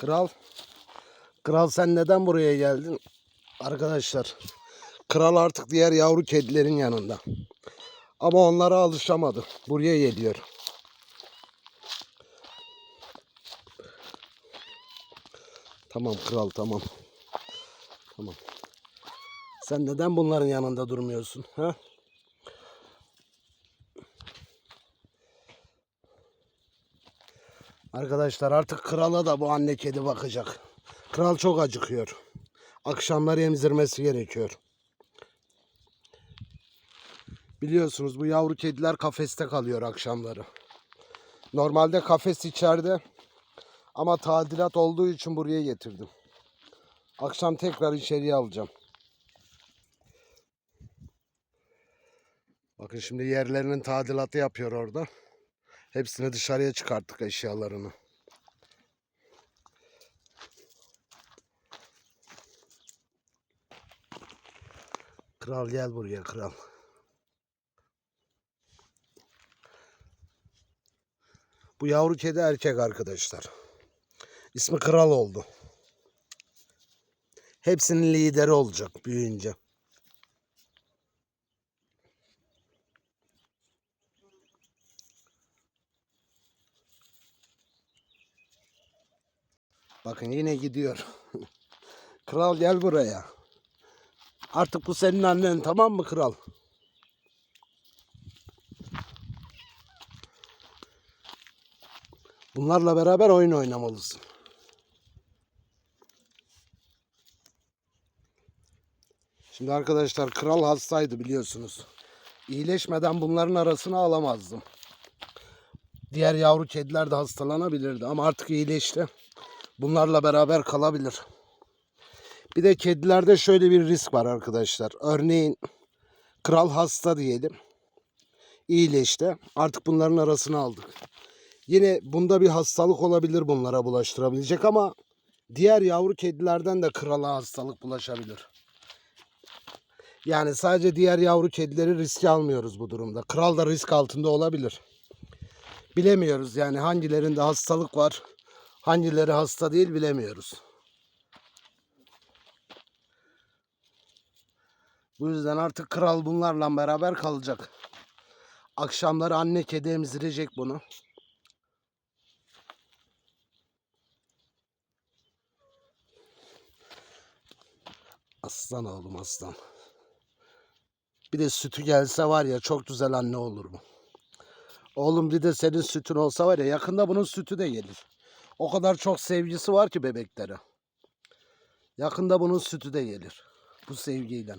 Kral. Kral sen neden buraya geldin? Arkadaşlar. Kral artık diğer yavru kedilerin yanında. Ama onlara alışamadı. Buraya geliyor. Tamam kral tamam. Tamam. Sen neden bunların yanında durmuyorsun? Ha? Arkadaşlar artık krala da bu anne kedi bakacak. Kral çok acıkıyor. Akşamları emzirmesi gerekiyor. Biliyorsunuz bu yavru kediler kafeste kalıyor akşamları. Normalde kafes içeride ama tadilat olduğu için buraya getirdim. Akşam tekrar içeriye alacağım. Bakın şimdi yerlerinin tadilatı yapıyor orada. Hepsini dışarıya çıkarttık eşyalarını. Kral gel buraya kral. Bu yavru kedi erkek arkadaşlar. İsmi Kral oldu. Hepsinin lideri olacak büyüyünce. Bakın yine gidiyor. kral gel buraya. Artık bu senin annen tamam mı kral? Bunlarla beraber oyun oynamalısın. Şimdi arkadaşlar kral hastaydı biliyorsunuz. İyileşmeden bunların arasına alamazdım. Diğer yavru kediler de hastalanabilirdi ama artık iyileşti. Bunlarla beraber kalabilir. Bir de kedilerde şöyle bir risk var arkadaşlar. Örneğin kral hasta diyelim. İyileşti. Artık bunların arasına aldık. Yine bunda bir hastalık olabilir bunlara bulaştırabilecek ama diğer yavru kedilerden de krala hastalık bulaşabilir. Yani sadece diğer yavru kedileri riske almıyoruz bu durumda. Kral da risk altında olabilir. Bilemiyoruz yani hangilerinde hastalık var, hangileri hasta değil bilemiyoruz. Bu yüzden artık kral bunlarla beraber kalacak. Akşamları anne kedi emzirecek bunu. Aslan oğlum aslan. Bir de sütü gelse var ya çok güzel anne olur bu. Oğlum bir de senin sütün olsa var ya yakında bunun sütü de gelir. O kadar çok sevgisi var ki bebeklere. Yakında bunun sütü de gelir. Bu sevgiyle.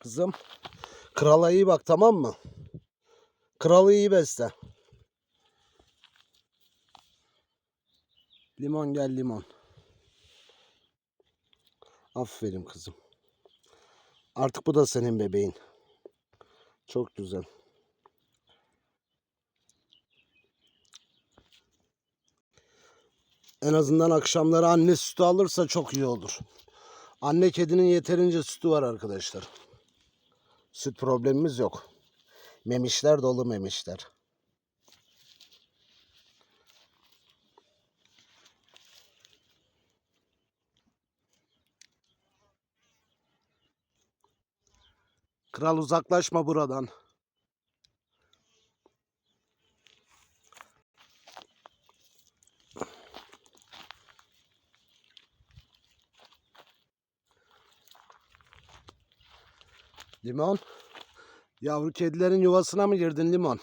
Kızım. Krala iyi bak tamam mı? Kralı iyi besle. Limon gel limon. Aferin kızım. Artık bu da senin bebeğin. Çok güzel. En azından akşamları anne sütü alırsa çok iyi olur. Anne kedinin yeterince sütü var arkadaşlar. Süt problemimiz yok. Memişler dolu memişler. Kral uzaklaşma buradan. Limon. Yavru kedilerin yuvasına mı girdin limon?